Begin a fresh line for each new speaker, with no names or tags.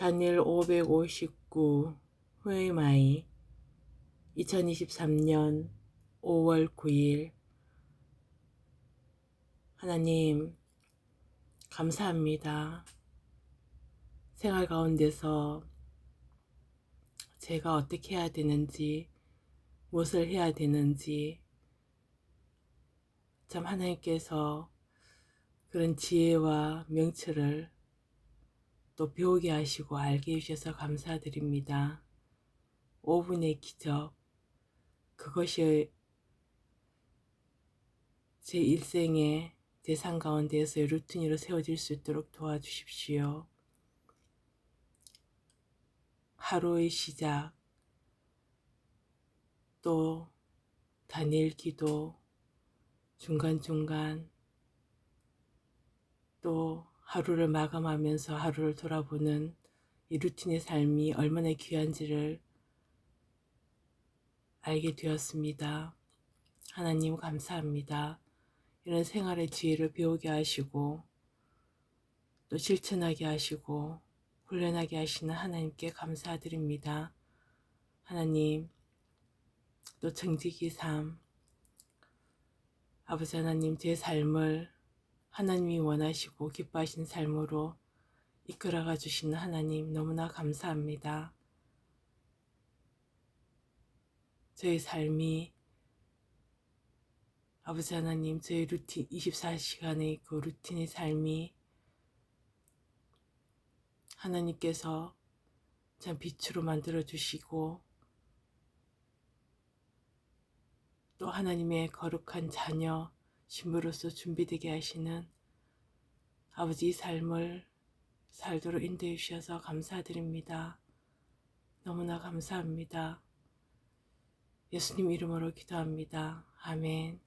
다니엘 559 후에마이 2023년 5월 9일 하나님 감사합니다. 생활 가운데서 제가 어떻게 해야 되는지 무엇을 해야 되는지 참 하나님께서 그런 지혜와 명철을 또 배우게 하시고 알게 해주셔서 감사드립니다. 5분의 기적 그것이 제 일생의 제삶 가운데에서의 루틴으로 세워질 수 있도록 도와주십시오. 하루의 시작 또 다니엘 기도 중간중간 또 하루를 마감하면서 하루를 돌아보는 이 루틴의 삶이 얼마나 귀한지를 알게 되었습니다. 하나님 감사합니다. 이런 생활의 지혜를 배우게 하시고 또 실천하게 하시고 훈련하게 하시는 하나님께 감사드립니다. 하나님 또 정직이 삶 아버지 하나님 제 삶을 하나님이 원하시고 기뻐하신 삶으로 이끌어가 주시는 하나님 너무나 감사합니다. 저의 삶이 아버지 하나님 저의 루틴 24시간의 그 루틴의 삶이 하나님께서 참 빛으로 만들어 주시고 또 하나님의 거룩한 자녀 신부로서 준비되게 하시는 아버지 의 삶을 살도록 인도해 주셔서 감사드립니다. 너무나 감사합니다. 예수님 이름으로 기도합니다. 아멘.